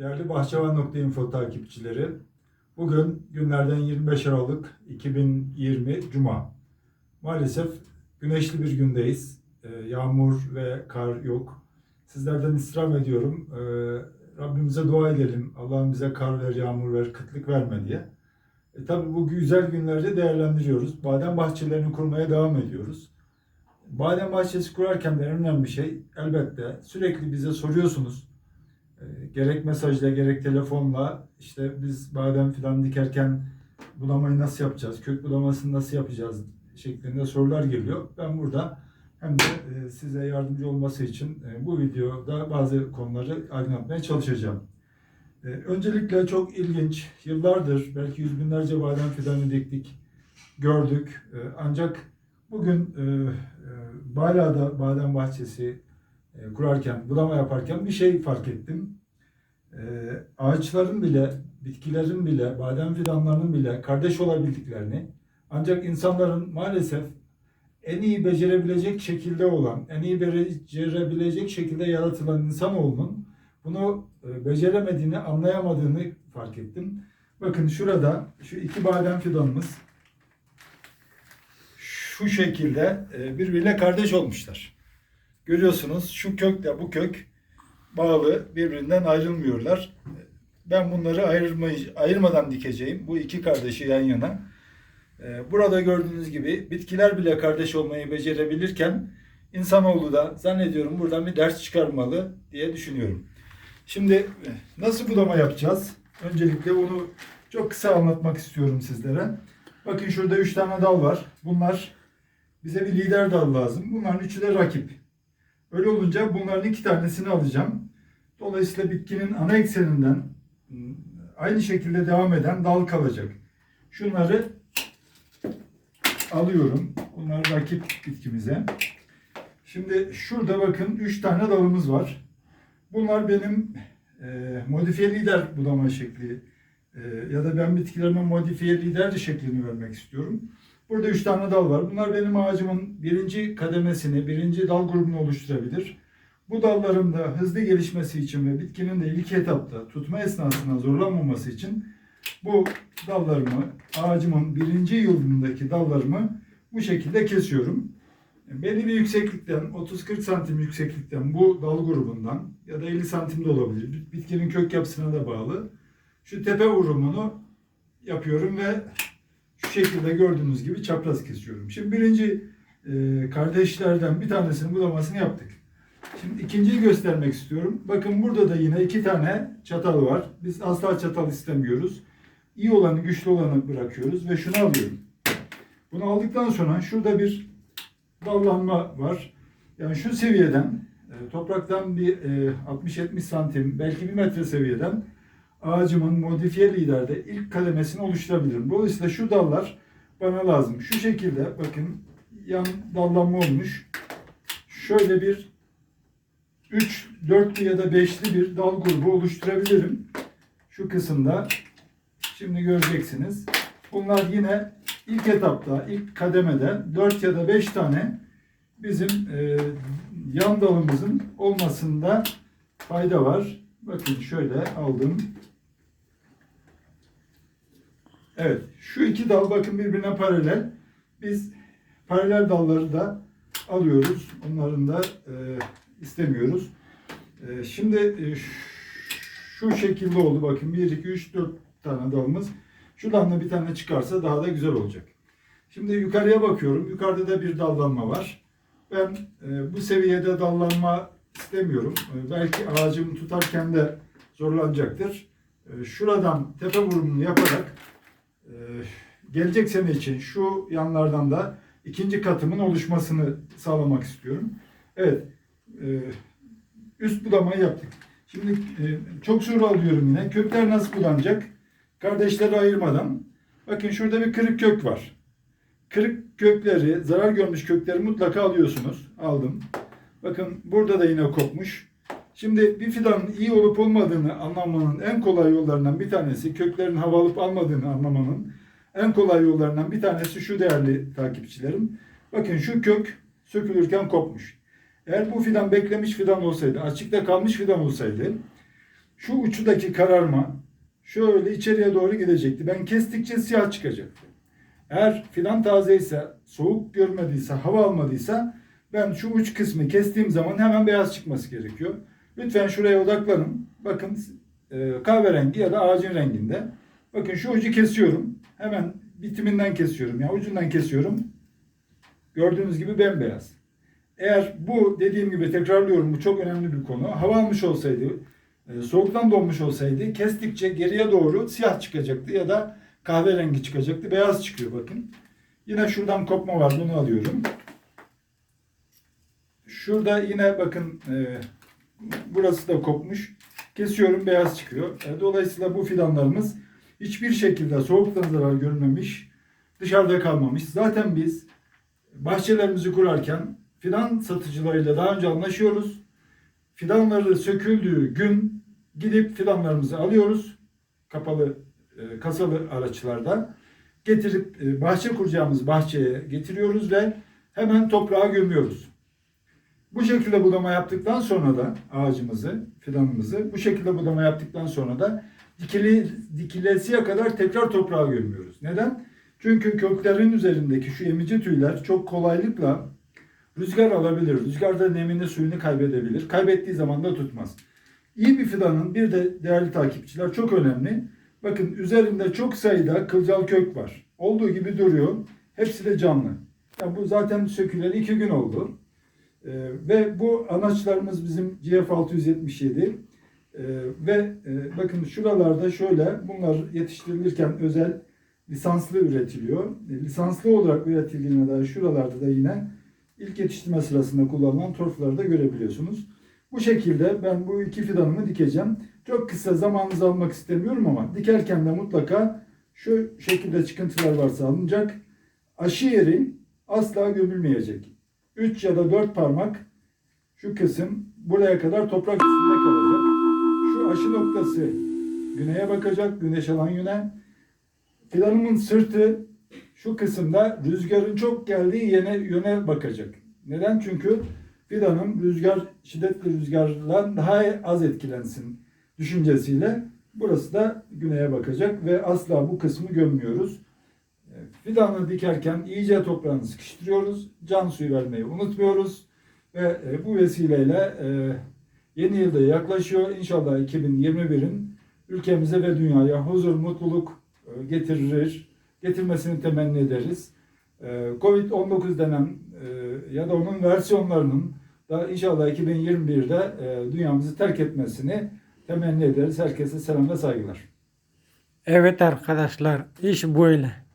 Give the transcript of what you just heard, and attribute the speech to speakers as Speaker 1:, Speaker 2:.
Speaker 1: Değerli Bahçevan.info takipçileri, bugün günlerden 25 Aralık 2020 Cuma. Maalesef güneşli bir gündeyiz. Ee, Yağmur ve kar yok. Sizlerden istirham ediyorum. Ee, Rabbimize dua edelim. Allah'ım bize kar ver, yağmur ver, kıtlık verme diye. E, tabii bu güzel günleri değerlendiriyoruz. Badem bahçelerini kurmaya devam ediyoruz. Badem bahçesi kurarken de en önemli şey elbette sürekli bize soruyorsunuz. Gerek mesajla gerek telefonla işte biz badem fidan dikerken bulamayı nasıl yapacağız, kök bulamasını nasıl yapacağız şeklinde sorular geliyor. Ben burada hem de e, size yardımcı olması için e, bu videoda bazı konuları aydınlatmaya çalışacağım. E, Öncelikle çok ilginç, yıllardır belki yüz binlerce badem fidanı diktik, gördük. Ancak bugün Bala'da badem bahçesi kurarken, budama yaparken bir şey fark ettim. E, Ağaçların bile, bitkilerin bile, badem fidanlarının bile kardeş olabildiklerini ancak insanların maalesef en iyi becerebilecek şekilde olan, en iyi becerebilecek şekilde yaratılan insanoğlunun bunu e, beceremediğini, anlayamadığını fark ettim. Bakın şurada şu iki badem fidanımız şu şekilde e, birbiriyle kardeş olmuşlar. Görüyorsunuz şu kökle bu kök bağlı birbirinden ayrılmıyorlar. Ben bunları ayırmayı, ayırmadan dikeceğim. Bu iki kardeşi yan yana. E, Burada gördüğünüz gibi bitkiler bile kardeş olmayı becerebilirken insanoğlu da zannediyorum buradan bir ders çıkarmalı diye düşünüyorum. Şimdi e, nasıl budama yapacağız? Öncelikle onu çok kısa anlatmak istiyorum sizlere. Bakın şurada üç tane dal var. Bunlar bize bir lider dal lazım. Bunların üçü de rakip. Öyle olunca bunların iki tanesini alacağım. Dolayısıyla bitkinin ana ekseninden ım, aynı şekilde devam eden dal kalacak. Şunları alıyorum. Bunlar rakip bitkimize. Şimdi şurada bakın üç tane dalımız var. Bunlar benim e, modifiye lider budama şekli e, ya da ben bitkilerime modifiye lider şeklini vermek istiyorum. Burada üç tane dal var. Bunlar benim ağacımın birinci kademesini, birinci dal grubunu oluşturabilir. Bu dalların da hızlı gelişmesi için ve bitkinin de ilk etapta tutma esnasında zorlanmaması için bu dallarımı, ağacımın birinci yılındaki dallarımı bu şekilde kesiyorum. Belli bir yükseklikten, 30-40 santim yükseklikten bu dal grubundan ya da 50 santim de olabilir. Bitkinin kök yapısına da bağlı. Şu tepe vurumunu yapıyorum ve şekilde gördüğünüz gibi çapraz kesiyorum. Şimdi birinci e, kardeşlerden bir tanesinin budamasını yaptık. Şimdi ikinciyi göstermek istiyorum. Bakın burada da yine iki tane çatal var. Biz asla çatal istemiyoruz. İyi olanı, güçlü olanı bırakıyoruz ve şunu alıyorum. Bunu aldıktan sonra şurada bir dallanma var. Yani şu seviyeden e, topraktan bir e, 60-70 santim belki bir metre seviyeden ağacımın modifiye liderde ilk kademesini oluşturabilirim. Dolayısıyla şu dallar bana lazım. Şu şekilde bakın yan dallanma olmuş. Şöyle bir 3, 4'lü ya da 5'li bir dal grubu oluşturabilirim. Şu kısımda. Şimdi göreceksiniz. Bunlar yine ilk etapta, ilk kademede 4 ya da 5 tane bizim e, yan dalımızın olmasında fayda var. Bakın şöyle aldım. Evet, şu iki dal bakın birbirine paralel. Biz paralel dalları da alıyoruz. Onların da e, istemiyoruz. E, şimdi e, şu şekilde oldu. Bakın 1, 2, 3, 4 tane dalımız. Şuradan da bir tane çıkarsa daha da güzel olacak. Şimdi yukarıya bakıyorum. Yukarıda da bir dallanma var. Ben e, bu seviyede dallanma istemiyorum. E, belki ağacımı tutarken de zorlanacaktır. E, şuradan tepe vurumunu yaparak e, gelecek sene için şu yanlardan da ikinci katımın oluşmasını sağlamak istiyorum. Evet. E, üst budamayı yaptık. Şimdi e, çok soru alıyorum yine. Kökler nasıl budanacak? Kardeşleri ayırmadan. Bakın şurada bir kırık kök var. Kırık kökleri, zarar görmüş kökleri mutlaka alıyorsunuz. Aldım. Bakın burada da yine kopmuş. Şimdi bir fidanın iyi olup olmadığını anlamanın en kolay yollarından bir tanesi, köklerin hava alıp almadığını anlamanın en kolay yollarından bir tanesi şu değerli takipçilerim. Bakın şu kök sökülürken kopmuş. Eğer bu fidan beklemiş fidan olsaydı, açıkta kalmış fidan olsaydı şu uçudaki kararma şöyle içeriye doğru gidecekti. Ben kestikçe siyah çıkacaktı. Eğer fidan taze ise, soğuk görmediyse, hava almadıysa ben şu uç kısmı kestiğim zaman hemen beyaz çıkması gerekiyor. Lütfen şuraya odaklanın. Bakın e, kahverengi ya da ağacın renginde. Bakın şu ucu kesiyorum. Hemen bitiminden kesiyorum. Yani ucundan kesiyorum. Gördüğünüz gibi bembeyaz. Eğer bu dediğim gibi tekrarlıyorum bu çok önemli bir konu. Hava almış olsaydı, e, soğuktan donmuş olsaydı kestikçe geriye doğru siyah çıkacaktı ya da kahverengi çıkacaktı. Beyaz çıkıyor bakın. Yine şuradan kopma var bunu alıyorum. Şurada yine bakın e, burası da kopmuş. Kesiyorum beyaz çıkıyor. E, dolayısıyla bu fidanlarımız hiçbir şekilde soğuktan zarar görmemiş, dışarıda kalmamış. Zaten biz bahçelerimizi kurarken fidan satıcılarıyla daha önce anlaşıyoruz. Fidanları söküldüğü gün gidip fidanlarımızı alıyoruz. Kapalı e, kasalı araçlarda getirip e, bahçe kuracağımız bahçeye getiriyoruz ve hemen toprağa gömüyoruz. Bu şekilde budama yaptıktan sonra da ağacımızı, fidanımızı bu şekilde budama yaptıktan sonra da dikili, dikilesiye kadar tekrar toprağa gömüyoruz. Neden? Çünkü köklerin üzerindeki şu emici tüyler çok kolaylıkla rüzgar alabilir. Rüzgarda nemini suyunu kaybedebilir. Kaybettiği zaman da tutmaz. İyi bir fidanın bir de değerli takipçiler çok önemli. Bakın üzerinde çok sayıda kılcal kök var. Olduğu gibi duruyor. Hepsi de canlı. Ya bu zaten söküleli iki gün oldu. Ee, ve bu anaçlarımız bizim GF677. Ee, ve e, bakın şuralarda şöyle bunlar yetiştirilirken özel lisanslı üretiliyor. E, lisanslı olarak üretildiğine dair şuralarda da yine ilk yetiştirme sırasında kullanılan torfları da görebiliyorsunuz. Bu şekilde ben bu iki fidanımı dikeceğim. Çok kısa zamanınızı almak istemiyorum ama dikerken de mutlaka şu şekilde çıkıntılar varsa alınacak. Aşı yeri asla gömülmeyecek. 3 ya da 4 parmak şu kısım buraya kadar toprak üstünde kalacak. Şu aşı noktası güneye bakacak, güneş alan yöne. Fidanımın sırtı şu kısımda rüzgarın çok geldiği yöne, yöne bakacak. Neden? Çünkü fidanım rüzgar, şiddetli rüzgardan daha az etkilensin düşüncesiyle burası da güneye bakacak ve asla bu kısmı gömmüyoruz. Fidanı dikerken iyice toprağını sıkıştırıyoruz. Can suyu vermeyi unutmuyoruz. Ve e, bu vesileyle e, yeni yılda yaklaşıyor. İnşallah 2021'in ülkemize ve dünyaya huzur, mutluluk e, getirir. Getirmesini temenni ederiz. E, Covid-19 denen ya da onun versiyonlarının da inşallah 2021'de e, dünyamızı terk etmesini temenni ederiz. Herkese selam ve saygılar.
Speaker 2: Evet arkadaşlar iş böyle.